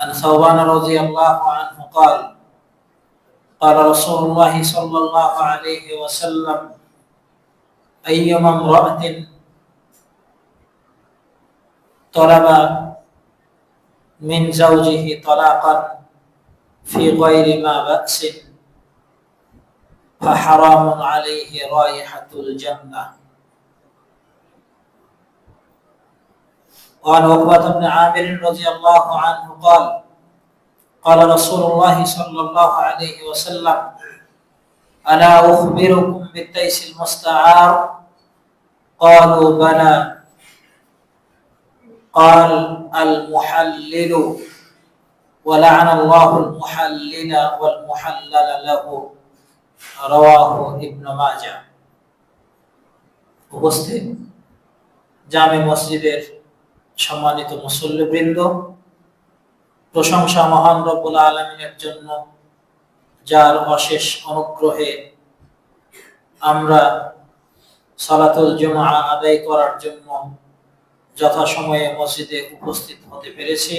عن ثوبان رضي الله عنه قال قال رسول الله صلى الله عليه وسلم أيما امرأة طلب من زوجه طلاقا في غير ما بأس فحرام عليه رائحة الجنة. وعن عقبة بن عامر رضي الله عنه قال قال رسول الله صلى الله عليه وسلم ألا أخبركم بالتيس المستعار قالوا بلى قال المحلل ولعن الله المحلل والمحلل له رواه ابن মাজাহ উপস্থিত জামে মসজিদের সম্মানিত মুসল্লিবৃন্দ, প্রশংসা মহান রব্বুল আলমিনের জন্য যার অশেষ অনুগ্রহে আমরা সালাতুল জমা আদায় করার জন্য যথাসময়ে মসজিদে উপস্থিত হতে পেরেছি।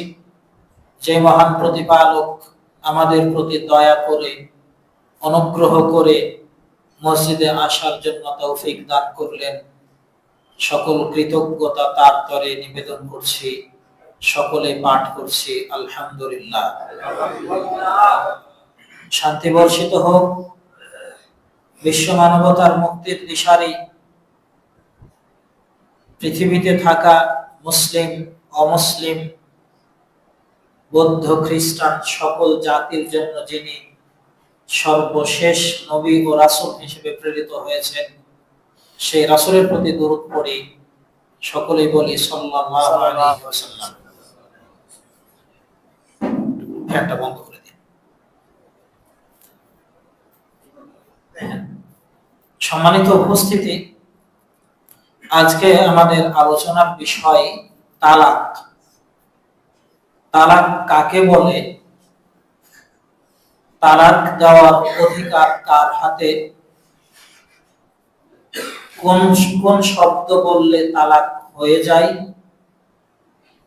যে মহান প্রতিপালক আমাদের প্রতি দয়া করে, অনুগ্রহ করে মসজিদে আসার জন্য তৌফিক দান করলেন। সকল কৃতজ্ঞতা তার তরে নিবেদন করছি, সকলে পাঠ করছি, আলহামদুলিল্লাহ। শান্তি বর্ষিত হোক। বিশ্ব মানবতার মুক্তির দিশারি। পৃথিবীতে থাকা মুসলিম, অমুসলিম, বৌদ্ধ, খ্রিস্টান, সকল জাতির জন্য যিনি সর্বশেষ নবী ও রাসুল হিসেবে প্রেরিত হয়েছেন সেই রাসুলের প্রতি দূরত পড়ি সকলেই বলি বন্ধ করে দিন। সম্মানিত উপস্থিতি, আজকে আমাদের আলোচনার বিষয় তালাক। তালাক কাকে বলে? তালাক দেওয়ার অধিকার কার হাতে? কোন কোন শব্দ বললে তালাক হয়ে যায়?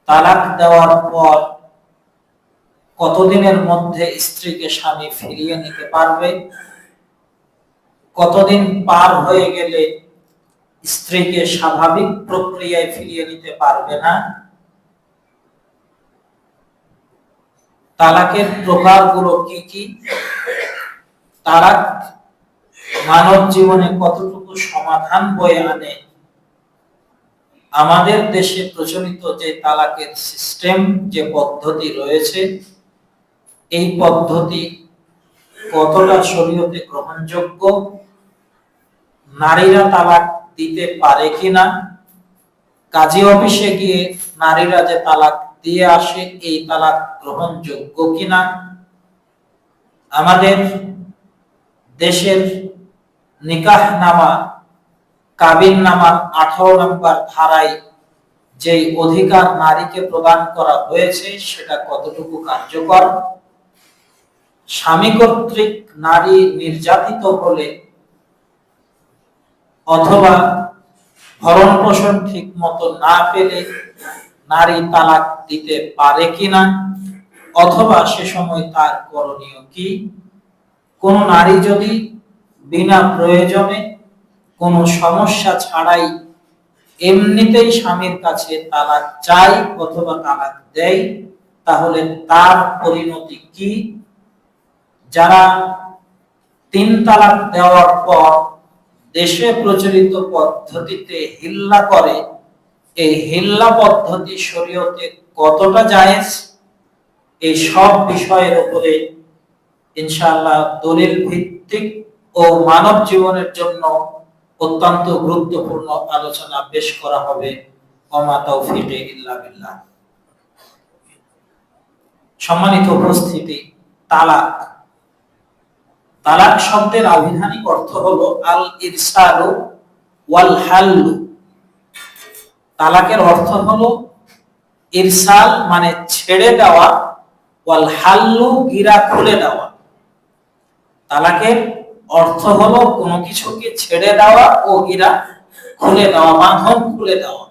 তালাক দেওয়ার পর কতদিনের মধ্যে স্ত্রীকে স্বামী ফিরিয়ে নিতে পারবে? কতদিন পার হয়ে গেলে স্ত্রীকে স্বাভাবিক প্রক্রিয়ায় ফিরিয়ে নিতে পারবে না? তালাকের প্রকারগুলো কি কি? তালাক মানব জীবনে কতটুকু সমাধান বয়ে আনে। আমাদের দেশে প্রচলিত যে তালাকের সিস্টেম, যে পদ্ধতি রয়েছে, এই পদ্ধতি কতটা শরীয়তে গ্রহণযোগ্য, নারীরা তালাক দিতে পারে কিনা, কাজী অফিসে গিয়ে নারীরা যে তালাক দিয়ে আসে, এই তালাক গ্রহণযোগ্য কিনা, আমাদের দেশের নিকাহ নামা, কাবিন নামার আঠারো নম্বর ধারায় যে অধিকার নারীকে প্রদান করা হয়েছে, সেটা কতটুকু কার্যকর? স্বামী কর্তৃক নারী নির্যাতিত হলে অথবা ভরণ পোষণ ঠিক মতো না পেলে নারী তালাক দিতে পারে কিনা, অথবা সে সময় তার করণীয় কি? কোন নারী যদি বিনা প্রয়োজনে কোনো সমস্যা ছাড়াই এমনিতেই স্বামীর কাছে তালাক চাই অথবা তালাক দেয় তাহলে তার পরিণতি কি? যারা তিন তালাক দেওয়ার পর দেশে প্রচলিত পদ্ধতিতে হিল্লা করে, এই হিল্লা পদ্ধতি শরীয়তে কতটা জায়েজ? এই সব বিষয়ের উপরে ইনশাআল্লাহ দলিল ভিত্তিক ও মানব জীবনের জন্য অত্যন্ত গুরুত্বপূর্ণ আলোচনা পেশ করা হবে। সম্মানিত উপস্থিতি, তালাক। তালাক শব্দের আবিধানিক অর্থ হলো আল ইরসালু ওয়াল হাল্লু তালাকের অর্থ হলো ইরসাল মানে ছেড়ে দেওয়া ওয়াল হাল্লু গিরা খুলে দেওয়া। তালাকের অর্থ হলো কোনো কিছুকে ছেড়ে দেওয়া ও গিরা খুলে দেওয়া, বাঁধন খুলে দেওয়া।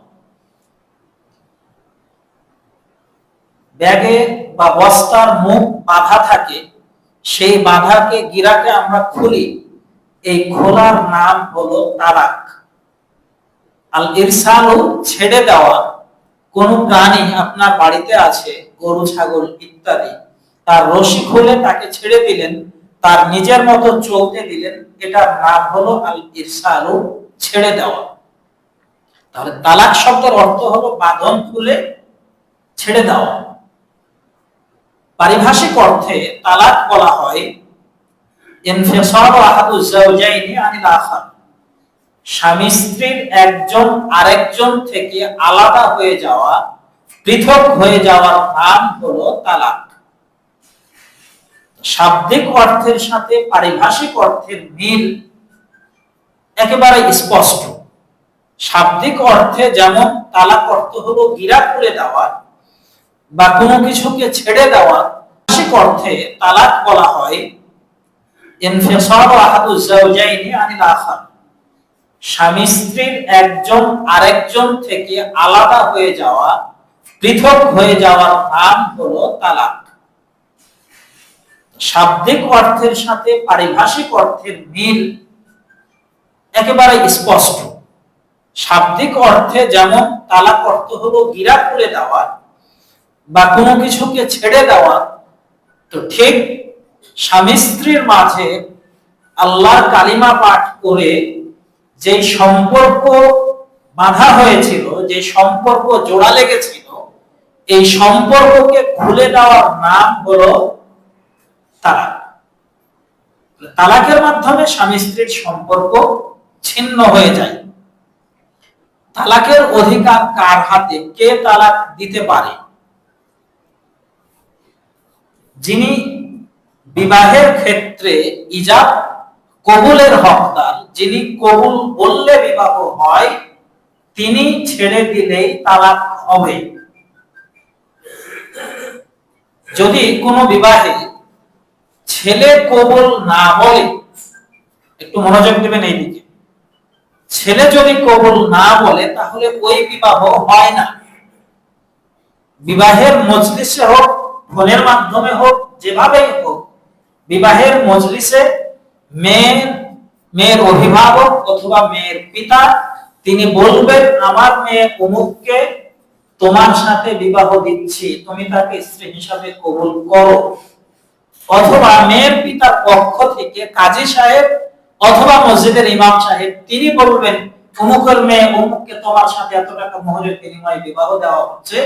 ব্যাগে বা বস্তার মুখ বাঁধা থাকে, সেই বাঁধাকে গিরাকে আমরা খুলি। এই খোলার নাম হলো তালাক আল ইরসালও ছেড়ে দেওয়া। কোন প্রাণী আপনার বাড়িতে আছে, গরু, ছাগল ইত্যাদি, তার রশি খুলে তাকে ছেড়ে দিলেন। তার নিজের মতো চলতে দিলেন, এটার নাম হলো আল ইরসালু ছেড়ে দেওয়া। তাহলে তালাক শব্দের অর্থ হলো বাঁধন খুলে ছেড়ে দেওয়া। পারিভাষিক অর্থে তালাক বলা হয় স্বামী স্ত্রীর একজন আরেকজন থেকে আলাদা হয়ে যাওয়া, পৃথক হয়ে যাওয়ার নাম হলো তালাক। শাব্দিক অর্থের সাথে পারিভাষিক অর্থের মিল একেবারে স্পষ্ট। শাব্দিক অর্থে যেমন তালাক অর্থ হলো গিরা খুলে দেওয়া বা কোনো কিছুকে ছেড়ে দেওয়া ভাষিক অর্থে তালাক বলা হয় স্বামী স্ত্রীর একজন আরেকজন থেকে আলাদা হয়ে যাওয়া, পৃথক হয়ে যাওয়ার নাম হলো তালাক। শাব্দিক অর্থের সাথে পারিভাষিক অর্থের মিল একেবারে স্পষ্ট। শাব্দিক অর্থে যেমন তালাক অর্থ হলো গিরা করে দেওয়া বা কোনো কিছুকে ছেড়ে দেওয়া, তো ঠিক স্বামী স্ত্রীর মাঝে আল্লাহর কালিমা পাঠ করে যে সম্পর্ক বাধা হয়েছিল যে সম্পর্ক জোড়া লেগেছিল, এই সম্পর্ককে খুলে দেওয়ার নাম হলো তালাক। তালাকের মাধ্যমে স্বামী স্ত্রীর সম্পর্ক ছিন্ন হয়ে যায়। তালাকের অধিকার কার হাতে? কে তালাক দিতে পারে? যিনি বিবাহের ক্ষেত্রে ইজাব কবুলের হকদার, যিনি কবুল বললে বিবাহ হয়, তিনি ছেড়ে দিলেই তালাক হবে। যদি কোনো বিবাহে ছেলে কবুল না বলে একটু মনোযোগ দেবেন এই দিকে ছেলে যদি কবুল না বলে, তাহলে ওই বিবাহ হয় না। বিবাহের মজলিসে হোক, ফোনের মাধ্যমে হোক, যেভাবেই হোক, বিবাহের মজলিসে মেয়ের মেয়ের অভিভাবক অথবা মেয়ের পিতা, তিনি বলবেন, আমার মেয়ে অমুককে তোমার সাথে বিবাহ দিচ্ছি, তুমি তাকে স্ত্রী হিসাবে কবুল করো। অথবা মেয়ের পিতার পক্ষ থেকে কাজী সাহেব অথবা মসজিদের ইমাম সাহেব, তিনি বলবেন, অমুকের মেয়ে অমুককে তোমার সাথে এত টাকা মোহরের বিনিময়ে বিবাহ দেওয়া হচ্ছে,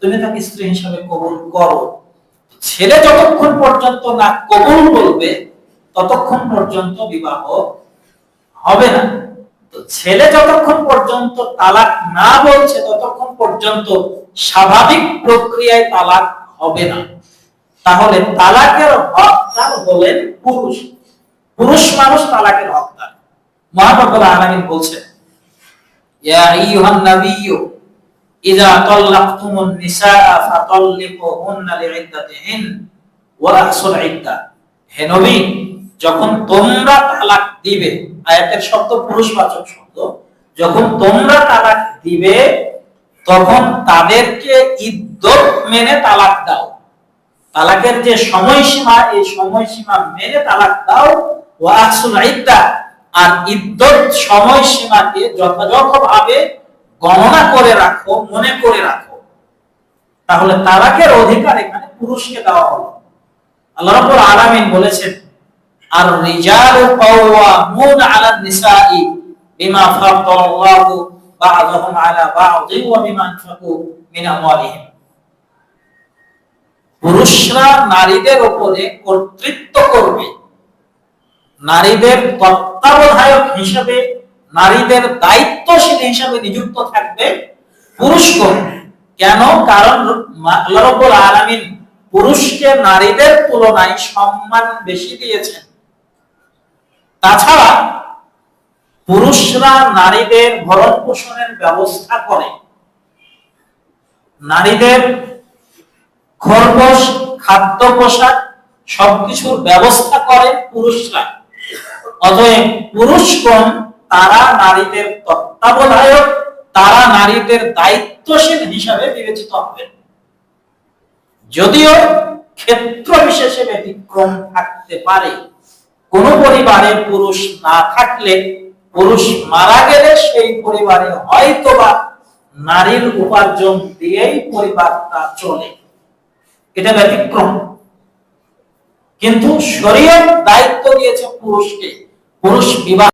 তুমি তাকে স্ত্রী হিসাবে কবুল করো। ছেলে যতক্ষণ পর্যন্ত না কবুল বলবে, ততক্ষণ পর্যন্ত বিবাহ হবে না। তো ছেলে যতক্ষণ পর্যন্ত তালাক না বলছে, ততক্ষণ পর্যন্ত স্বাভাবিক প্রক্রিয়ায় তালাক হবে না। তাহলে তালাকের হকদার হলেন পুরুষ। পুরুষ মানুষ তালাকের হকদার। মহানবুল আলামিন বলছেন, ইয়া আইয়ুহান নাবিয়্যু ইযা তাল্লাকতুমুন ফাতাল্লিকুহুন্না ওয়া আহসুল হে নবী, যখন তোমরা তালাক দিবে, আয়াতের শব্দ পুরুষবাচক শব্দ, যখন তোমরা তালাক দিবে, তখন তাদেরকে ইদ্যত মেনে তালাক দাও। তালাকের যে সময়সীমা, এই সময়সীমা মেনে তালাক দাও। ও আকসুল ইদ্দা, আর ইদ্যত সময়সীমাকে যথাযথভাবে গণনা করে রাখো, মনে করে রাখো। তাহলে তালাকের অধিকার এখানে পুরুষকে দেওয়া হলো। আল্লাহ রাব্বুল আলামিন বলেছেন আর রিজালু কাওয়ামুন আলা নিসাই বিমা ফাদ্দালাল্লাহু বা'দাহুম আলা বা'দি ওয়া বিমা আনফাকু মিন আমওয়ালিহিম। পুরুষরা নারীদের উপরে কর্তৃত্ব করবে। নারীদের তত্ত্বাবধায়ক হিসেবে, নারীদের দায়িত্বশীল হিসেবে নিযুক্ত থাকবে পুরুষগণ কেন? কারণ আল্লাহ রাব্বুল আলামিন পুরুষকে নারীদের তুলনায় সম্মান বেশি দিয়েছেন। তাছাড়া পুরুষরা নারীদের ভরণ পোষণের ব্যবস্থা করে। নারীদের খরগোশ, খাদ্য পোশাক সবকিছুর ব্যবস্থা করে পুরুষরা। অতএব পুরুষগণ তারা নারীদের তত্ত্বাবধায়ক, তারা নারীদের দায়িত্বশীল হিসাবে বিবেচিত হবেন যদিও ক্ষেত্র বিশেষে ব্যতিক্রম থাকতে পারে। কোন পরিবারে পুরুষ না থাকলে পুরুষ মারা গেলে সেই পরিবারে হয়তোবা নারীর উপার্জন দিয়েই পরিবারটা চলে। এটা ব্যতিক্রম। কিন্তু শরীয়ত দায়িত্ব দিয়েছে পুরুষকে। পুরুষ বিবাহ